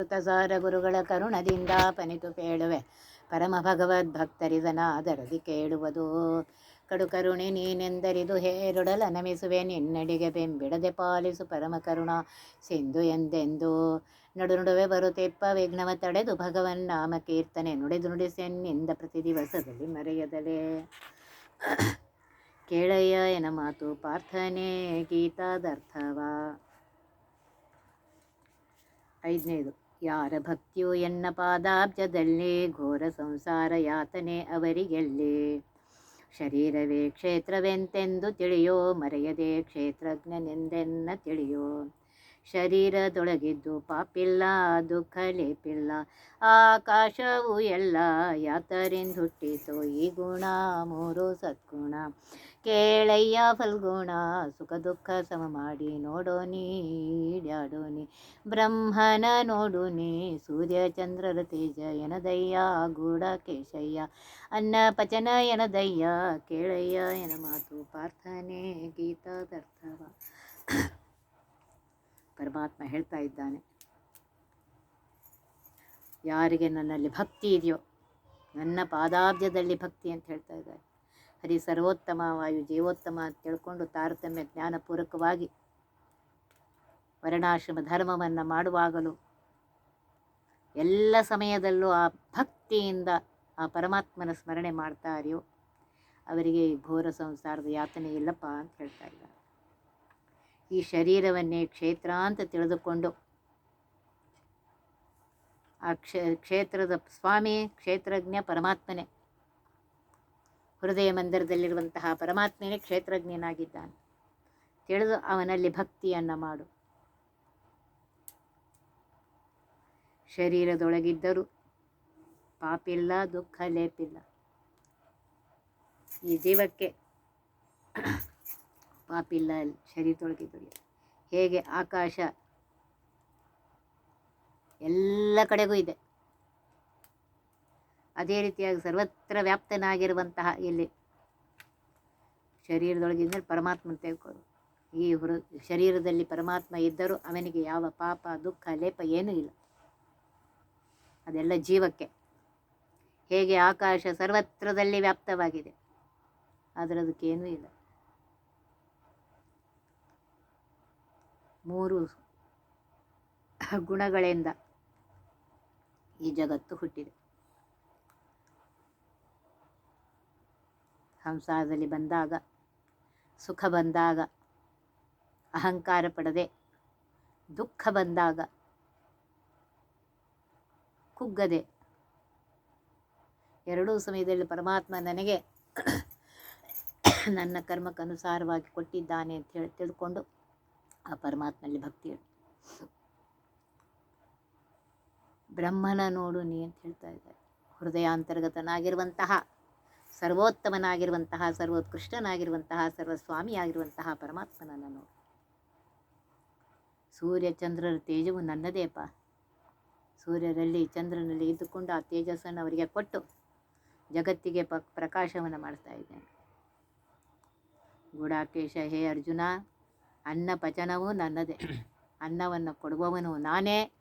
ಸಾರ ಗುರುಗಳ ಕರುಣದಿಂದ ಪನಿತು ಕೇಳುವೆ. ಪರಮ ಭಗವದ್ ಭಕ್ತರಿದನಾದರದಿ ಕೇಳುವುದು. ಕಡು ಕರುಣೆ ನೀನೆಂದರಿದು ಹೇರುಡಲ ನಮಿಸುವೆ. ನಿನ್ನಡಿಗೆ ಬೆಂಬಿಡದೆ ಪಾಲಿಸು ಪರಮ ಕರುಣ ಸಿಂಧು ಎಂದೆಂದು. ನಡು ನಡುವೆ ಬರುತ್ತೆಪ್ಪ ವಿಘ್ನವ ತಡೆದು ಭಗವನ್ ನಾಮ ಕೀರ್ತನೆ ನುಡಿದು ನುಡಿಸೆನ್ನಿಂದ ಪ್ರತಿ ದಿವಸದಲ್ಲಿ ಮರೆಯದಲೇ. ಕೇಳಯ್ಯ ಎನ ಮಾತು ಪ್ರಾರ್ಥನೆ ಗೀತಾದರ್ಥವ. ಐದನೇದು. ಯಾರ ಭಕ್ತಿಯು ಎನ್ನ ಪಾದಾಬ್ಜದಲ್ಲಿ ಘೋರ ಸಂಸಾರ ಯಾತನೆ ಅವರಿಗೆಲ್ಲಿ. ಶರೀರವೇ ಕ್ಷೇತ್ರವೆಂತೆಂದು ತಿಳಿಯೋ, ಮರೆಯದೆ ಕ್ಷೇತ್ರಜ್ಞನೆಂದೆನ್ನ ತಿಳಿಯೋ. ಶರೀರದೊಳಗಿದ್ದು ಪಾಪಿಲ್ಲ ದುಃಖ ಲೇಪಿಲ್ಲ ಆಕಾಶವು ಎಲ್ಲ ಯಾತರಿಂದ ಹುಟ್ಟಿತು ಈ ಗುಣ ಮೂರು ಸದ್ಗುಣ. ಕೇಳಯ್ಯ ಫಲ್ಗುಣ, ಸುಖ ದುಃಖ ಸಮ ಮಾಡಿ ನೋಡೋ ನೀಡ್ಯಾಡೋ ಬ್ರಹ್ಮನ ನೋಡು ನೀ ಸೂರ್ಯ ಚಂದ್ರರ ತೇಜ ಎನದಯ್ಯ ಗೂಢ ಕೇಶಯ್ಯ. ಅನ್ನ ಪಚನ ಎನದಯ್ಯ, ಕೇಳಯ್ಯ ಎನ ಮಾತು ಪ್ರಾರ್ಥನೆ ಗೀತಾದರ್ಥವ ಪರಮಾತ್ಮ ಹೇಳ್ತಾ ಇದ್ದಾನೆ. ಯಾರಿಗೆ ನನ್ನಲ್ಲಿ ಭಕ್ತಿ ಇದೆಯೋ, ನನ್ನ ಪಾದಾಬ್ಜದಲ್ಲಿ ಭಕ್ತಿ ಅಂತ ಹೇಳ್ತಾ ಇದ್ದಾರೆ. ಹರಿ ಸರ್ವೋತ್ತಮ ವಾಯು ಜೀವೋತ್ತಮ ಅಂತ ತಿಳ್ಕೊಂಡು ತಾರತಮ್ಯ ಜ್ಞಾನಪೂರ್ವಕವಾಗಿ ವರ್ಣಾಶ್ರಮ ಧರ್ಮವನ್ನು ಮಾಡುವಾಗಲೂ ಎಲ್ಲ ಸಮಯದಲ್ಲೂ ಆ ಭಕ್ತಿಯಿಂದ ಆ ಪರಮಾತ್ಮನ ಸ್ಮರಣೆ ಮಾಡ್ತಾರೆಯೋ ಅವರಿಗೆ ಘೋರ ಸಂಸಾರದ ಯಾತನೆ ಇಲ್ಲಪ್ಪ ಅಂತ ಹೇಳ್ತಾ ಇದ್ದಾರೆ. ಈ ಶರೀರವನ್ನೇ ಕ್ಷೇತ್ರ ಅಂತ ತಿಳಿದುಕೊಂಡು ಆ ಕ್ಷೇ, ಕ್ಷೇತ್ರದ ಸ್ವಾಮಿ ಕ್ಷೇತ್ರಜ್ಞ ಪರಮಾತ್ಮನೇ ಹೃದಯ ಮಂದಿರದಲ್ಲಿರುವಂತಹ ಪರಮಾತ್ಮನೇ ಕ್ಷೇತ್ರಜ್ಞನಾಗಿದ್ದಾನೆ. ತಿಳಿದು ಅವನಲ್ಲಿ ಭಕ್ತಿಯನ್ನು ಮಾಡು. ಶರೀರದೊಳಗಿದ್ದರೂ ಪಾಪಿಲ್ಲ ದುಃಖ ಲೇಪಿಲ್ಲ ಈ ಜೀವಕ್ಕೆ ಪಾಪಿಲ್ಲ, ಶರೀರದೊಳಗಿದ್ದರೆ ಹೇಗೆ ಆಕಾಶ ಎಲ್ಲ ಕಡೆಗೂ ಇದೆ. ಅದೇ ರೀತಿಯಾಗಿ ಸರ್ವತ್ರ ವ್ಯಾಪ್ತನಾಗಿರುವಂತಹ ಇಲ್ಲಿ ಶರೀರದೊಳಗಿದ್ದರೆ ಪರಮಾತ್ಮ ತೆಗೆದುಕೊಳ್ಳು ಈ ಹೃ ಶರೀರದಲ್ಲಿ ಪರಮಾತ್ಮ ಇದ್ದರೂ ಅವನಿಗೆ ಯಾವ ಪಾಪ, ದುಃಖ, ಲೇಪ ಏನೂ ಇಲ್ಲ. ಅದೆಲ್ಲ ಜೀವಕ್ಕೆ. ಹೇಗೆ ಆಕಾಶ ಸರ್ವತ್ರದಲ್ಲಿ ವ್ಯಾಪ್ತವಾಗಿದೆ. ಆದರೆ ಅದಕ್ಕೇನೂ ಇಲ್ಲ. ಮೂರು ಗುಣಗಳಿಂದ ಈ ಜಗತ್ತು ಹುಟ್ಟಿದೆ. ಸಂಸಾರದಲ್ಲಿ ಬಂದಾಗ, ಸುಖ ಬಂದಾಗ, ಅಹಂಕಾರ ಪಡದೆ, ದುಃಖ ಬಂದಾಗ, ಕುಗ್ಗದೆ, ಎರಡೂ ಸಮಯದಲ್ಲಿ ಪರಮಾತ್ಮ ನನಗೆ ನನ್ನ ಕರ್ಮಕ್ಕನುಸಾರವಾಗಿ ಕೊಟ್ಟಿದ್ದಾನೆ ಅಂತ ಹೇಳಿ ತಿಳ್ಕೊಂಡು ಆ ಪರಮಾತ್ಮನಲ್ಲಿ ಭಕ್ತಿ ಬ್ರಹ್ಮನ ನೋಡು ನೀ ಅಂತ ಹೇಳ್ತಾ ಇದ್ದಾರೆ. ಹೃದಯಾಂತರ್ಗತನಾಗಿರುವಂತಹ ಸರ್ವೋತ್ತಮನಾಗಿರುವಂತಹ, ಸರ್ವೋತ್ಕೃಷ್ಟನಾಗಿರುವಂತಹ, ಸರ್ವಸ್ವಾಮಿಯಾಗಿರುವಂತಹ ಪರಮಾತ್ಮನನ್ನು ನೋಡು. ಸೂರ್ಯ ಚಂದ್ರರ ತೇಜವು ನನ್ನದೇಪ ಸೂರ್ಯರಲ್ಲಿ ಚಂದ್ರನಲ್ಲಿ ಇದ್ದುಕೊಂಡು ಆ ತೇಜಸ್ಸನ್ನು ಅವರಿಗೆ ಕೊಟ್ಟು ಜಗತ್ತಿಗೆ ಪ, ಪ್ರಕಾಶವನ್ನು ಮಾಡ್ತಾ ಇದ್ದೇನೆ. ಗೂಢಾಕೇಶ, ಹೇ ಅರ್ಜುನ, ಅನ್ನ ಪಚನವೂ ನನ್ನದೇ. ಅನ್ನವನ್ನು ಕೊಡುವವನು ನಾನೇ.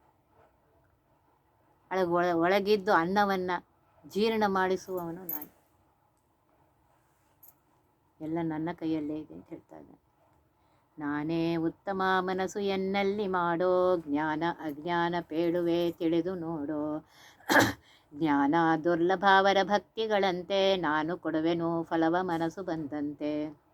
ಒಳಗಿದ್ದು ಅನ್ನವನ್ನು ಜೀರ್ಣ ಮಾಡಿಸುವವನು ನಾನು. ಎಲ್ಲ ನನ್ನ ಕೈಯಲ್ಲೇ ಇದೆ ಅಂತ ಹೇಳ್ತಾ ಇದ್ದಾನೆ. ನಾನೇ ಉತ್ತಮ ಮನಸ್ಸು ಎನ್ನಲ್ಲಿ ಮಾಡೋ ಜ್ಞಾನ, ಅಜ್ಞಾನ ಪೇಳುವೆ ತಿಳಿದು ನೋಡೋ. ಜ್ಞಾನ ದುರ್ಲಭಾವರ ಭಕ್ತಿಗಳಂತೆ ನಾನು ಕೊಡುವೆನು, ಫಲವ ಮನಸ್ಸು ಬಂದಂತೆ.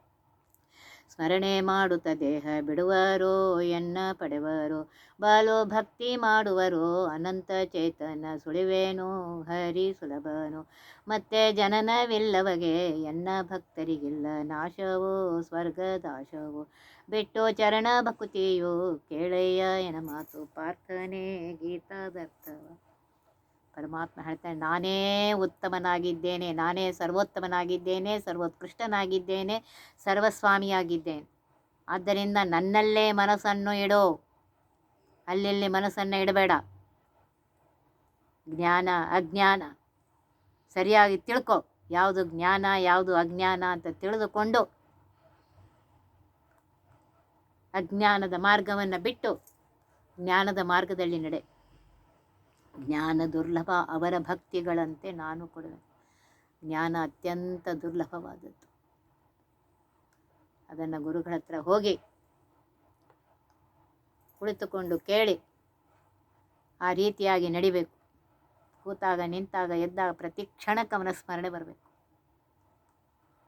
ಸ್ಮರಣೆ ಮಾಡುತ್ತ ದೇಹ ಬಿಡುವರೋ, ಎನ್ನ ಪಡೆವರು ಬಾಲೋ ಭಕ್ತಿ ಮಾಡುವರು, ಅನಂತ ಚೇತನ ಸುಳಿವೇನು, ಹರಿ ಸುಲಭನು. ಮತ್ತೆ ಜನನವಿಲ್ಲವಗೆ ಎನ್ನ ಭಕ್ತರಿಗಿಲ್ಲ, ನಾಶವೋ, ಸ್ವರ್ಗದಾಶವೋ. ಬಿಟ್ಟು ಚರಣ ಭಕುತಿಯು ಕೇಳಯ್ಯ ಎನ ಮಾತು ಪ್ರಾರ್ಥನೆ ಗೀತಾದರ್ಥವ ಪರಮಾತ್ಮ ಹೇಳ್ತಾನೆ, ನಾನೇ ಉತ್ತಮನಾಗಿದ್ದೇನೆ, ನಾನೇ ಸರ್ವೋತ್ತಮನಾಗಿದ್ದೇನೆ, ಸರ್ವೋತ್ಕೃಷ್ಟನಾಗಿದ್ದೇನೆ, ಸರ್ವಸ್ವಾಮಿಯಾಗಿದ್ದೇನೆ. ಆದ್ದರಿಂದ ನನ್ನಲ್ಲೇ ಮನಸ್ಸನ್ನು ಇಡೋ. ಅಲ್ಲಿ ಮನಸ್ಸನ್ನು ಇಡಬೇಡ. ಜ್ಞಾನ, ಅಜ್ಞಾನ. ಸರಿಯಾಗಿ ತಿಳ್ಕೊ. ಯಾವುದು ಜ್ಞಾನ, ಯಾವುದು ಅಜ್ಞಾನ ಅಂತ ತಿಳಿದುಕೊಂಡು ಅಜ್ಞಾನದ ಮಾರ್ಗವನ್ನು ಬಿಟ್ಟು ಜ್ಞಾನದ ಮಾರ್ಗದಲ್ಲಿ ನಡೆ. ಜ್ಞಾನ ದುರ್ಲಭ ಅವರ ಭಕ್ತಿಗಳಂತೆ ನಾನು ಕೊಡುವೆ. ಜ್ಞಾನ ಅತ್ಯಂತ ದುರ್ಲಭವಾದದ್ದು. ಅದನ್ನು ಗುರುಗಳ ಹತ್ರ ಹೋಗಿ ಕುಳಿತುಕೊಂಡು ಕೇಳಿ ಆ ರೀತಿಯಾಗಿ ನಡಿಬೇಕು. ಕೂತಾಗ ನಿಂತಾಗ ಎದ್ದಾಗ ಪ್ರತಿ ಕ್ಷಣಕ್ಕೆ ಅವನ ಸ್ಮರಣೆ ಬರಬೇಕು.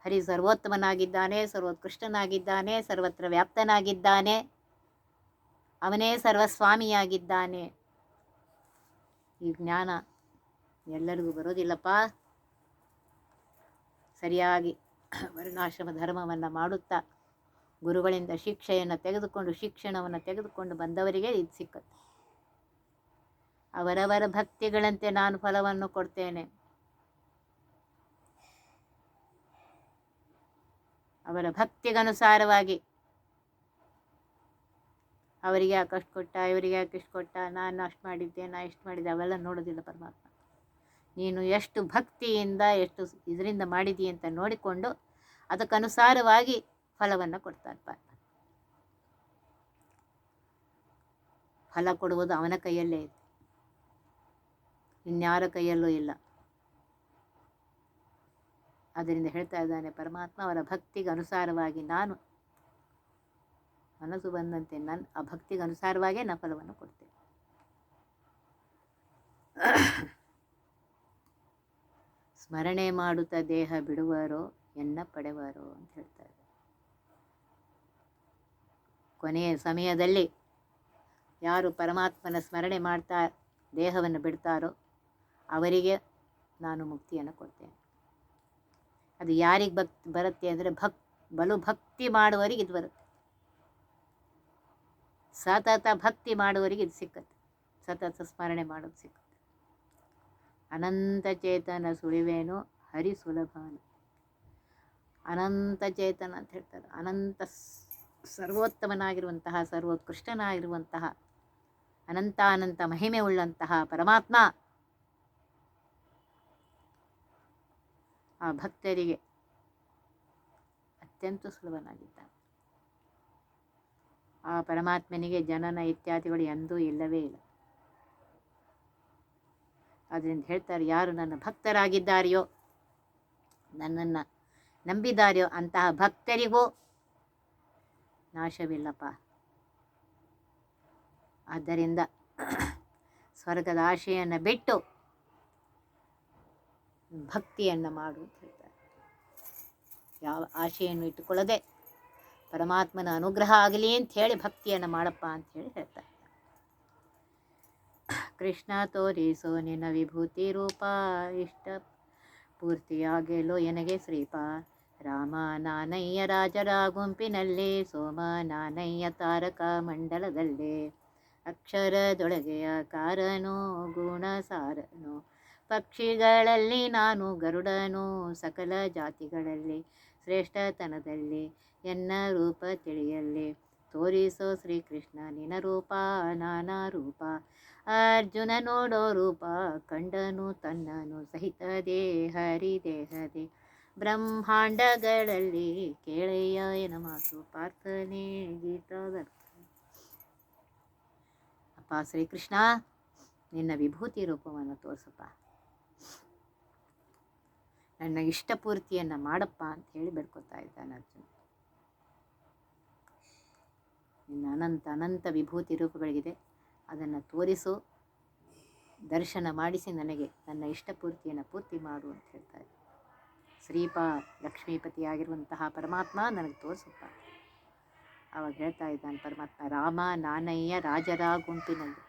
ಹರಿ ಸರ್ವೋತ್ತಮನಾಗಿದ್ದಾನೆ, ಸರ್ವೋತ್ಕೃಷ್ಟನಾಗಿದ್ದಾನೆ, ಸರ್ವತ್ರ ವ್ಯಾಪ್ತನಾಗಿದ್ದಾನೆ, ಅವನೇ ಸರ್ವಸ್ವಾಮಿಯಾಗಿದ್ದಾನೆ ಈ ಜ್ಞಾನ ಎಲ್ಲರಿಗೂ ಬರೋದಿಲ್ಲಪ್ಪ. ಸರಿಯಾಗಿ ವರ್ಣಾಶ್ರಮ ಧರ್ಮವನ್ನು ಮಾಡುತ್ತಾ ಗುರುಗಳಿಂದ ಶಿಕ್ಷೆಯನ್ನು ತೆಗೆದುಕೊಂಡು ಶಿಕ್ಷಣವನ್ನು ತೆಗೆದುಕೊಂಡು ಬಂದವರಿಗೆ ಇದು ಸಿಕ್ಕುತ್ತೆ. ಅವರವರ ಭಕ್ತಿಗಳಂತೆ ನಾನು ಫಲವನ್ನು ಕೊಡ್ತೇನೆ. ಅವರ ಭಕ್ತಿಗನುಸಾರವಾಗಿ ಅವರಿಗೆ ಯಾಕೆ ಅಷ್ಟು ಕೊಟ್ಟ, ಇವರಿಗೆ ಯಾಕೆ ಇಷ್ಟು ಕೊಟ್ಟ, ನಾನು ಅಷ್ಟು ಮಾಡಿದ್ದೆ, ನಾ ಇಷ್ಟು ಮಾಡಿದ್ದೆ, ಅವೆಲ್ಲ ನೋಡೋದಿಲ್ಲ ಪರಮಾತ್ಮ. ನೀನು ಎಷ್ಟು ಭಕ್ತಿಯಿಂದ, ಎಷ್ಟು ಇದರಿಂದ ಮಾಡಿದಿ ಅಂತ ನೋಡಿಕೊಂಡು ಅದಕ್ಕನುಸಾರವಾಗಿ ಫಲವನ್ನು ಕೊಡ್ತಾನೆ ಪರಮಾತ್ಮ. ಫಲ ಕೊಡುವುದು ಅವನ ಕೈಯಲ್ಲೇ ಇದೆ. ಇನ್ಯಾರ ಕೈಯಲ್ಲೂ ಇಲ್ಲ. ಅದರಿಂದ ಹೇಳ್ತಾ ಇದ್ದಾನೆ, ಪರಮಾತ್ಮ ಅವರ ಭಕ್ತಿಗೆ ಅನುಸಾರವಾಗಿ ನಾನು ಮನಸ್ಸು ಬಂದಂತೆ ನನ್ನ ಆ ಭಕ್ತಿಗೆ ಅನುಸಾರವಾಗೇ ನಾ ಫಲವನ್ನು ಕೊಡ್ತೇನೆ. ಸ್ಮರಣೆ ಮಾಡುತ್ತಾ ದೇಹ ಬಿಡುವರೋ, ಎನ್ನ ಪಡೆವರೋ ಅಂತ ಹೇಳ್ತಾರೆ. ಕೊನೆಯ ಸಮಯದಲ್ಲಿ ಯಾರು ಪರಮಾತ್ಮನ ಸ್ಮರಣೆ ಮಾಡ್ತಾ ದೇಹವನ್ನು ಬಿಡ್ತಾರೋ, ಅವರಿಗೆ ನಾನು ಮುಕ್ತಿಯನ್ನು ಕೊಡ್ತೇನೆ. ಅದು ಯಾರಿಗೆ ಭಕ್ತಿ ಬರುತ್ತೆ ಅಂದರೆ ಭಕ್, ಬಲು ಭಕ್ತಿ ಮಾಡುವವರಿಗೆ ಇದು ಬರುತ್ತೆ. ಸತತ ಭಕ್ತಿ ಮಾಡುವವರಿಗೆ ಇದು ಸಿಕ್ಕತ್ತೆ. ಸತತ ಸ್ಮರಣೆ ಮಾಡೋದು ಸಿಕ್ಕತ್ತೆ. ಅನಂತ ಚೇತನ ಸುಳಿವೇನು ಹರಿ ಸುಲಭನು. ಅನಂತ ಚೇತನ ಅಂತ ಹೇಳ್ತಾರೆ. ಅನಂತ ಸರ್ವೋತ್ತಮನಾಗಿರುವಂತಹ, ಸರ್ವೋತ್ಕೃಷ್ಟನಾಗಿರುವಂತಹ ಅನಂತ ಮಹಿಮೆ ಉಳ್ಳಂತಹ ಪರಮಾತ್ಮ ಆ ಭಕ್ತರಿಗೆ ಅತ್ಯಂತ ಸುಲಭನಾಗಿದ್ದಾನೆ. ಆ ಪರಮಾತ್ಮನಿಗೆ ಜನನ ಇತ್ಯಾದಿಗಳು ಎಂದೂ ಇಲ್ಲವೇ ಇಲ್ಲ. ಅದರಿಂದ ಹೇಳ್ತಾರೆ, ಯಾರು ನನ್ನ ಭಕ್ತರಾಗಿದ್ದಾರೆಯೋ, ನನ್ನನ್ನು ನಂಬಿದಾರೆಯೋ ಅಂತಹ ಭಕ್ತರಿಗೂ ನಾಶವಿಲ್ಲಪ್ಪ. ಆದ್ದರಿಂದ ಸ್ವರ್ಗದ ಆಶೆಯನ್ನು ಬಿಟ್ಟು ಭಕ್ತಿಯನ್ನು ಮಾಡು ಅಂತ ಹೇಳ್ತಾರೆ. ಯಾವ ಆಶೆಯನ್ನು ಇಟ್ಟುಕೊಳ್ಳದೆ ಪರಮಾತ್ಮನ ಅನುಗ್ರಹ ಆಗಲಿ ಅಂತ ಹೇಳಿ ಭಕ್ತಿಯನ್ನು ಮಾಡಪ್ಪ ಅಂತ ಹೇಳಿ ಹೇಳ್ತಾರೆ. ಕೃಷ್ಣ ತೋರಿಸೋ ನಿನ್ನ ವಿಭೂತಿ ರೂಪ, ಇಷ್ಟ ಪೂರ್ತಿಯಾಗೆಲ್ಲೋ ಎನಗೆ ಶ್ರೀಪ. ರಾಮ ನಾನಯ್ಯ ರಾಜರ ಗುಂಪಿನಲ್ಲಿ, ಸೋಮ ನಾನಯ್ಯ ತಾರಕ ಮಂಡಲದಲ್ಲಿ. ಅಕ್ಷರದೊಳಗೆಯ ಕಾರನು ಗುಣಸಾರನು. ಪಕ್ಷಿಗಳಲ್ಲಿ ನಾನು ಗರುಡನು, ಸಕಲ ಜಾತಿಗಳಲ್ಲಿ ಶ್ರೇಷ್ಠತನದಲ್ಲಿ ಎನ್ನ ರೂಪ ತಿಳಿಯಲ್ಲಿ ತೋರಿಸೋ ಶ್ರೀಕೃಷ್ಣ ನಿನ ರೂಪ, ನಾನಾ ರೂಪ. ಅರ್ಜುನ ನೋಡೋ ರೂಪ, ಕಂಡನು ತನ್ನನು ಸಹಿತ ದೇಹರಿ ದೇಹದೆ ಬ್ರಹ್ಮಾಂಡಗಳಲ್ಲಿ ಕೇಳಯ್ಯ ಎನ ಮಾತು ಪಾರ್ಥನೆ ಗೀತದ ಅಪ್ಪ ಶ್ರೀಕೃಷ್ಣ, ನಿನ್ನ ವಿಭೂತಿ ರೂಪವನ್ನು ತೋರಿಸಪ್ಪ. ನನ್ನ ಇಷ್ಟಪೂರ್ತಿಯನ್ನು ಮಾಡಪ್ಪ ಅಂತ ಹೇಳಿ ಬೇಡ್ಕೊತಾ ಇದ್ದಾನೆ ಅರ್ಜುನ. ನಿನ್ನ ಅನಂತ ಅನಂತ ವಿಭೂತಿ ರೂಪಗಳಿಗಿದೆ. ಅದನ್ನು ತೋರಿಸು, ದರ್ಶನ ಮಾಡಿಸಿ ನನಗೆ ನನ್ನ ಇಷ್ಟಪೂರ್ತಿಯನ್ನು ಪೂರ್ತಿ ಮಾಡು ಅಂತ ಹೇಳ್ತಾರೆ ಶ್ರೀಪ ಲಕ್ಷ್ಮೀಪತಿಯಾಗಿರುವಂತಹ ಪರಮಾತ್ಮ ನನಗೆ ತೋರಿಸುತ್ತ. ಅವಾಗ ಹೇಳ್ತಾ ಇದ್ದಾನೆ ಪರಮಾತ್ಮ, ರಾಮ ನಾನಯ್ಯ ರಾಜರ ಗುಂಪಿನಲ್ಲಿ.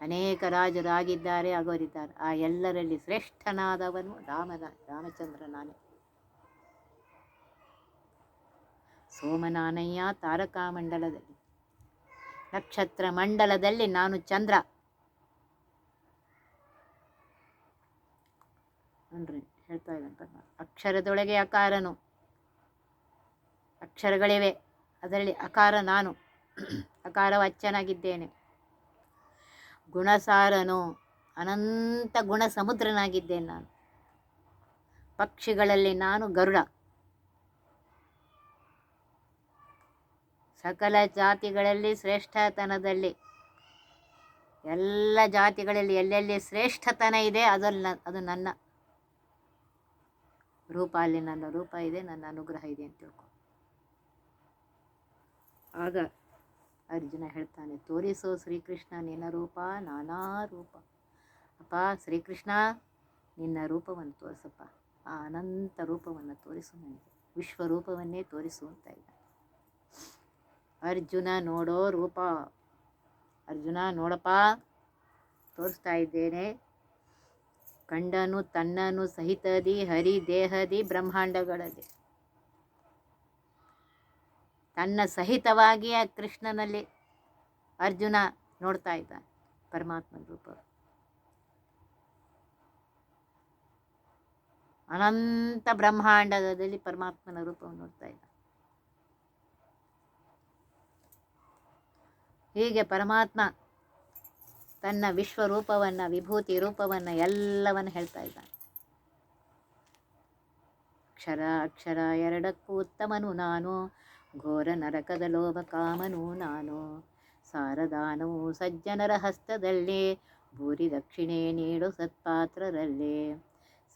ಅನೇಕ ರಾಜರಾಗಿದ್ದಾರೆ, ಆಗೋರಿದ್ದಾರೆ. ಆ ಎಲ್ಲರಲ್ಲಿ ಶ್ರೇಷ್ಠನಾದವನು ರಾಮನ, ರಾಮಚಂದ್ರ ನಾನೇ. ಸೋಮನಾನಯ್ಯ ತಾರಕಾ ಮಂಡಲದಲ್ಲಿ ನಕ್ಷತ್ರ ಮಂಡಲದಲ್ಲಿ ನಾನು ಚಂದ್ರ. ಅನ್ರಿ ಹೇಳ್ತಾ ಇದ್ದಾನೆ ಅಕ್ಷರದೊಳಗೆ ಅಕಾರನು. ಅಕ್ಷರಗಳಿವೆ, ಅದರಲ್ಲಿ ಅಕಾರ ನಾನು. ಅಕಾರವಚ್ಚನಾಗಿದ್ದೇನೆ. ಗುಣಸಾರನು, ಅನಂತ ಗುಣ ಸಮುದ್ರನಾಗಿದ್ದೇನೆ ನಾನು. ಪಕ್ಷಿಗಳಲ್ಲಿ ನಾನು ಗರುಡ. ಸಕಲ ಜಾತಿಗಳಲ್ಲಿ ಶ್ರೇಷ್ಠತನದಲ್ಲಿ, ಎಲ್ಲ ಜಾತಿಗಳಲ್ಲಿ ಎಲ್ಲೆಲ್ಲಿ ಶ್ರೇಷ್ಠತನ ಇದೆ ಅದರಲ್ಲಿ ಅದು ನನ್ನ ರೂಪ, ಅಲ್ಲಿ ನನ್ನ ರೂಪ ಇದೆ, ನನ್ನ ಅನುಗ್ರಹ ಇದೆ ಅಂತ ತಿಳ್ಕೊ. ಆಗ ಅರ್ಜುನ ಹೇಳ್ತಾನೆ, ತೋರಿಸೋ ಶ್ರೀಕೃಷ್ಣ ನಿನ್ನ ರೂಪ, ನಾನಾ ರೂಪ. ಅಪ್ಪ, ಶ್ರೀಕೃಷ್ಣ, ನಿನ್ನ ರೂಪವನ್ನು ತೋರಿಸಪ್ಪ. ಆ ಅನಂತ ರೂಪವನ್ನು ತೋರಿಸು ನನಗೆ. ವಿಶ್ವರೂಪವನ್ನೇ ತೋರಿಸು ಅಂತ ಇದ್ದ ಅರ್ಜುನ, ನೋಡೋ ರೂಪ. ಅರ್ಜುನ, ನೋಡಪ್ಪ. ತೋರಿಸ್ತಾ ಇದ್ದೇನೆ. ಕಂಡನು ತನ್ನನು ಸಹಿತದಿ ಹರಿ ದೇಹದಿ ಬ್ರಹ್ಮಾಂಡಗಳಲ್ಲಿ. ತನ್ನ ಸಹಿತವಾಗಿ ಆ ಕೃಷ್ಣನಲ್ಲಿ ಅರ್ಜುನ ನೋಡ್ತಾ ಇದ್ದ ಪರಮಾತ್ಮನ ರೂಪ. ಅನಂತ ಬ್ರಹ್ಮಾಂಡದಲ್ಲಿ ಪರಮಾತ್ಮನ ರೂಪವನ್ನು ನೋಡ್ತಾ ಇದ್ದ ಹೀಗೆ ಪರಮಾತ್ಮ ತನ್ನ ವಿಶ್ವರೂಪವನ್ನು ವಿಭೂತಿ ರೂಪವನ್ನು ಎಲ್ಲವನ್ನು ಹೇಳ್ತಾ ಇದ್ದಾನೆ. ಅಕ್ಷರ ಅಕ್ಷರ ಎರಡಕ್ಕೂ ಉತ್ತಮನು ನಾನು. ಘೋರ ನರಕದ ಲೋಭ ಕಾಮನು ನಾನು. ಸಾರದಾನವು ಸಜ್ಜನರ ಹಸ್ತದಲ್ಲಿ, ಭೂರಿ ದಕ್ಷಿಣೆ ನೀಡು ಸತ್ಪಾತ್ರರಲ್ಲಿ.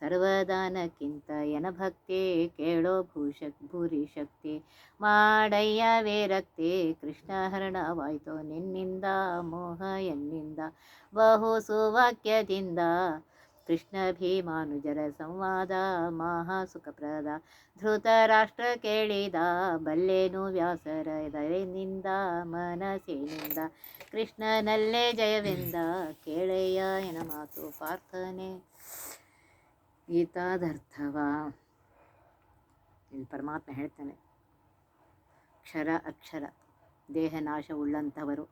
ಸರ್ವದಾನಕ್ಕಿಂತ ಎನ ಭಕ್ತಿ, ಕೇಳೋ ಭೂಶಕ್ ಭೂರಿ ಶಕ್ತಿ. ಮಾಡಯ್ಯ ವೇರಕ್ತಿ ಕೃಷ್ಣ ಹರಣವಾಯ್ತೋ ನಿನ್ನಿಂದ, ಮೋಹ ಎನ್ನಿಂದ. ಬಹು ಸುವಾಕ್ಯದಿಂದ ಕೃಷ್ಣ ಭೀಮಾನುಜರ ಸಂವಾದ ಮಹಾಸುಖಪ್ರದ ಧೃತರಾಷ್ಟ್ರ ಕೇಳಿದ ಬಲ್ಲೇನು ವ್ಯಾಸರ ದಯನಿಂದ ಮನಸ್ಸಿನಿಂದ ಕೃಷ್ಣನಲ್ಲೇ ಜಯವೆಂದ ಕೇಳಯ್ಯ ಎನ ಮಾತು ಪ್ರಾರ್ಥನೆ ಗೀತಾದರ್ಥವ. ಇಲ್ಲಿ ಪರಮಾತ್ಮ ಹೇಳ್ತಾನೆ, ಕ್ಷರ ಅಕ್ಷರ, ದೇಹನಾಶ ಉಳ್ಳಂಥವರು.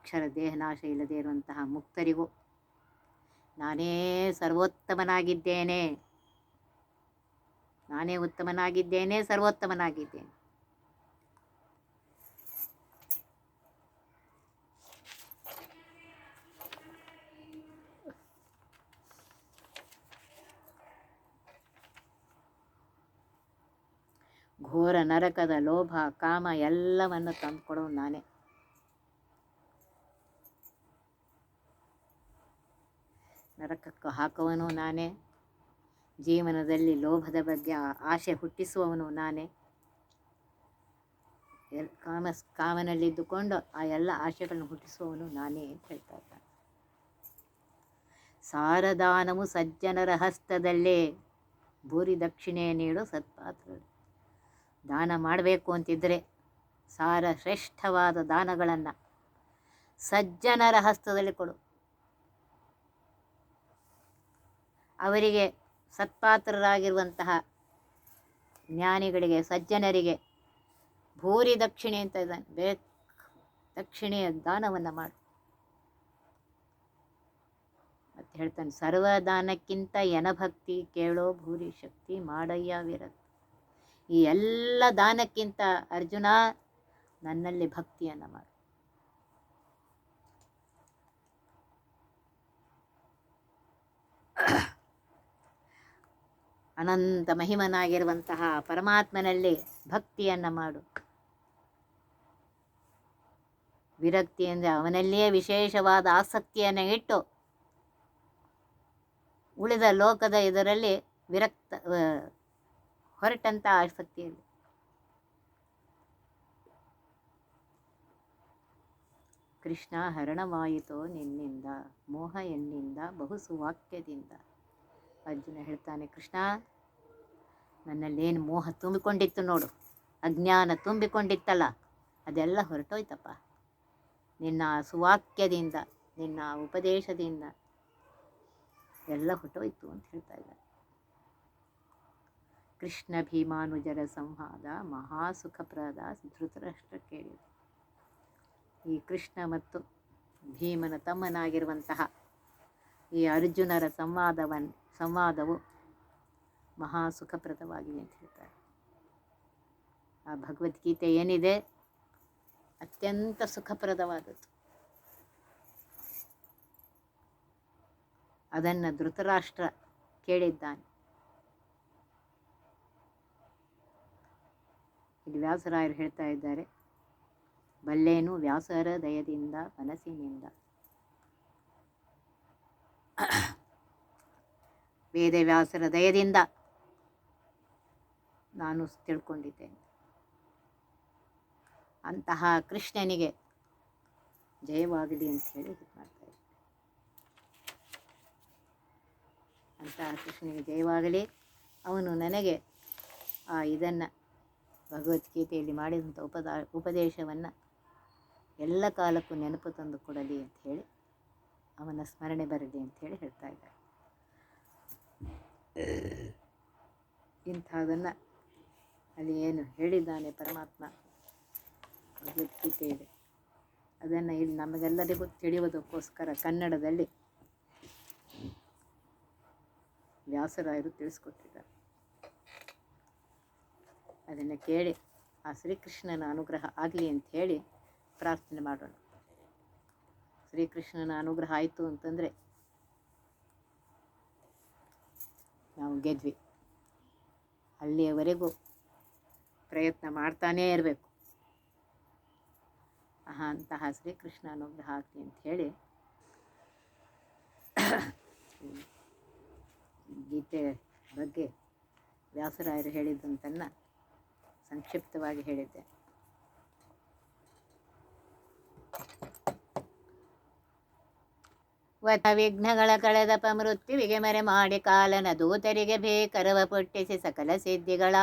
ಅಕ್ಷರ ದೇಹನಾಶ ಇಲ್ಲದೇ ಇರುವಂತಹ ಮುಕ್ತರಿಗೂ ನಾನೇ ಸರ್ವೋತ್ತಮನಾಗಿದ್ದೇನೆ. ನಾನೇ ಉತ್ತಮನಾಗಿದ್ದೇನೆ ಸರ್ವೋತ್ತಮನಾಗಿದ್ದೇನೆ. ಘೋರ ನರಕದ ಲೋಭ ಕಾಮ ಎಲ್ಲವನ್ನು ತಂದುಕೊಡೋನು ನಾನೇ. ನರಕಕ್ಕೆ ಹಾಕುವನು ನಾನೇ. ಜೀವನದಲ್ಲಿ ಲೋಭದ ಬಗ್ಗೆ ಆಸೆ ಹುಟ್ಟಿಸುವವನು ನಾನೇ. ಎಲ್ ಕಾಮ, ಕಾಮನಲ್ಲಿದ್ದುಕೊಂಡು ಆ ಎಲ್ಲ ಆಶೆಗಳನ್ನು ಹುಟ್ಟಿಸುವವನು ನಾನೇ ಅಂತ ಹೇಳ್ತಾ ಇದ್ದಾನೆ. ಸಾರದಾನವು ಸಜ್ಜನರ ಹಸ್ತದಲ್ಲೇ ಭೂರಿ ದಕ್ಷಿಣೆ ನೀಡು ಸತ್ಪಾತ್ರರು. ದಾನ ಮಾಡಬೇಕು ಅಂತಿದ್ದರೆ ಸಾರ ಶ್ರೇಷ್ಠವಾದ ದಾನಗಳನ್ನು ಸಜ್ಜನರ ಹಸ್ತದಲ್ಲಿ ಕೊಡು. ಅವರಿಗೆ ಸತ್ಪಾತ್ರರಾಗಿರುವಂತಹ ಜ್ಞಾನಿಗಳಿಗೆ, ಸಜ್ಜನರಿಗೆ ಭೂರಿ ದಕ್ಷಿಣೆ ಅಂತ ಇದ್ದಾನೆ. ಬೇ ದಕ್ಷಿಣೆಯ ದಾನವನ್ನು ಮಾಡು. ಅಂತ ಹೇಳ್ತಾನೆ, ಸರ್ವದಾನಕ್ಕಿಂತ ಯನಭಕ್ತಿ ಕೇಳೋ ಭೂರಿ ಶಕ್ತಿ ಮಾಡಯ್ಯ ವಿರತ್. ಈ ಎಲ್ಲ ದಾನಕ್ಕಿಂತ ಅರ್ಜುನ ನನ್ನಲ್ಲಿ ಭಕ್ತಿಯನ್ನು ಮಾಡು. ಅನಂತ ಮಹಿಮನಾಗಿರುವಂತಹ ಪರಮಾತ್ಮನಲ್ಲಿ ಭಕ್ತಿಯನ್ನು ಮಾಡು. ವಿರಕ್ತಿ ಅಂದರೆ ಅವನಲ್ಲಿಯೇ ವಿಶೇಷವಾದ ಆಸಕ್ತಿಯನ್ನು ಇಟ್ಟು ಉಳಿದ ಲೋಕದ ಇದರಲ್ಲಿ ವಿರಕ್ತ ಹೊರಟಂಥ ಆಸಕ್ತಿಯಲ್ಲಿ. ಕೃಷ್ಣ ಹರಣವಾಯಿತೋ ನಿನ್ನಿಂದ, ಮೋಹ ಎನ್ನಿಂದ ಬಹು ಸುವಾಕ್ಯದಿಂದ ಅರ್ಜುನ ಹೇಳ್ತಾನೆ, ಕೃಷ್ಣ, ನನ್ನಲ್ಲೇನು ಮೋಹ ತುಂಬಿಕೊಂಡಿತ್ತು ನೋಡು, ಅಜ್ಞಾನ ತುಂಬಿಕೊಂಡಿತ್ತಲ್ಲ, ಅದೆಲ್ಲ ಹೊರಟೋಯ್ತಪ್ಪ. ನಿನ್ನ ಸುವಾಕ್ಯದಿಂದ, ನಿನ್ನ ಉಪದೇಶದಿಂದ ಎಲ್ಲ ಹೊರಟೋಯ್ತು ಅಂತ ಹೇಳ್ತಾ ಇದ್ದಾರೆ. ಕೃಷ್ಣ ಭೀಮಾನುಜರ ಸಂವಾದ ಮಹಾಸುಖಪ್ರದ ಧೃತರಷ್ಟ ಕೇಳಿದೆ. ಈ ಕೃಷ್ಣ ಮತ್ತು ಭೀಮನ ತಮ್ಮನಾಗಿರುವಂತಹ ಈ ಅರ್ಜುನರ ಸಂವಾದವನ್, ಸಂವಾದವು ಮಹಾ ಸುಖಪ್ರದವಾಗಿದೆ ಅಂತ ಹೇಳ್ತಾರೆ. ಆ ಭಗವದ್ಗೀತೆ ಏನಿದೆ? ಅತ್ಯಂತ ಸುಖಪ್ರದವಾದದ್ದು. ಅದನ್ನು ಧೃತರಾಷ್ಟ್ರ ಕೇಳಿದ್ದಾನೆ. ಇಲ್ಲಿ ವ್ಯಾಸರಾಯರು ಹೇಳ್ತಾ ಇದ್ದಾರೆ, ಬಲ್ಲೇನು ವ್ಯಾಸರ ದಯದಿಂದ, ಮನಸ್ಸಿನಿಂದ ವೇದವ್ಯಾಸರ ದಯದಿಂದ ನಾನು ತಿಳ್ಕೊಂಡಿದ್ದೇನೆ. ಅಂತಹ ಕೃಷ್ಣನಿಗೆ ಜಯವಾಗಲಿ ಅಂತ ಹೇಳಿ ಇದು ಮಾಡ್ತಾ ಇದ್ದೀನಿ ಅಂತಹ ಕೃಷ್ಣನಿಗೆ ಜಯವಾಗಲಿ. ಅವನು ನನಗೆ ಆ ಇದನ್ನು ಭಗವದ್ಗೀತೆಯಲ್ಲಿ ಮಾಡಿದಂಥ ಉಪದ, ಉಪದೇಶವನ್ನು ಎಲ್ಲ ಕಾಲಕ್ಕೂ ನೆನಪು ತಂದು ಕೊಡಲಿ ಅಂತ ಹೇಳಿ ಅವನ ಸ್ಮರಣೆ ಬರಲಿ ಅಂತ ಹೇಳಿ ಹೇಳ್ತಾ ಇದ್ದಾರೆ. ಇಂಥದನ್ನು ಅಲ್ಲಿ ಏನು ಹೇಳಿದ್ದಾನೆ ಪರಮಾತ್ಮ? ಭಗವದ್ಗೀತೆ ಇದೆ. ಅದನ್ನು ಇಲ್ಲಿ ನಮಗೆಲ್ಲರಿಗೂ ತಿಳಿಯೋದಕ್ಕೋಸ್ಕರ ಕನ್ನಡದಲ್ಲಿ ವ್ಯಾಸರಾಯರು ತಿಳಿಸ್ಕೊಟ್ಟಿದ್ದಾರೆ. ಅದನ್ನು ಕೇಳಿ ಆ ಶ್ರೀಕೃಷ್ಣನ ಅನುಗ್ರಹ ಆಗಲಿ ಅಂತ ಹೇಳಿ ಪ್ರಾರ್ಥನೆ ಮಾಡೋಣ. ಶ್ರೀಕೃಷ್ಣನ ಅನುಗ್ರಹ ಆಯಿತು ಅಂತಂದರೆ ನಾವು ಗೆದ್ವಿ. ಅಲ್ಲಿಯವರೆಗೂ ಪ್ರಯತ್ನ ಮಾಡ್ತಾನೇ ಇರಬೇಕು. ಅಂತಹ ಶ್ರೀಕೃಷ್ಣ ಅನುಗ್ರಹ ಆಗಲಿ ಅಂತ ಹೇಳಿ ಗೀತೆ ಬಗ್ಗೆ ವ್ಯಾಸರಾಯರು ಹೇಳಿದ್ದಂತನ್ನು ಸಂಕ್ಷಿಪ್ತವಾಗಿ ಹೇಳಿದ್ದೆ. ವತ ವಿಘ್ನಗಳ ಕಳೆದಪ ಮೃತ್ಯುವಿಗೆ ಮರೆ ಮಾಡಿ ಕಾಲನ ದೂತರಿಗೆ ಬೇಕರವ ಪೊಟ್ಟಿಸಿ ಸಕಲ ಸಿದ್ಧಿಗಳ.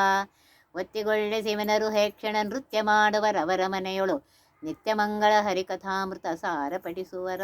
ಒತ್ತಿಗೊಳ್ಳೆ ಶಿವನರು ಹೇಕ್ಷಣ ನೃತ್ಯ ಮಾಡುವರವರ ಮನೆಯೊಳು ನಿತ್ಯ ಮಂಗಳ ಹರಿಕಥಾಮೃತ ಸಾರ ಪಠಿಸುವರ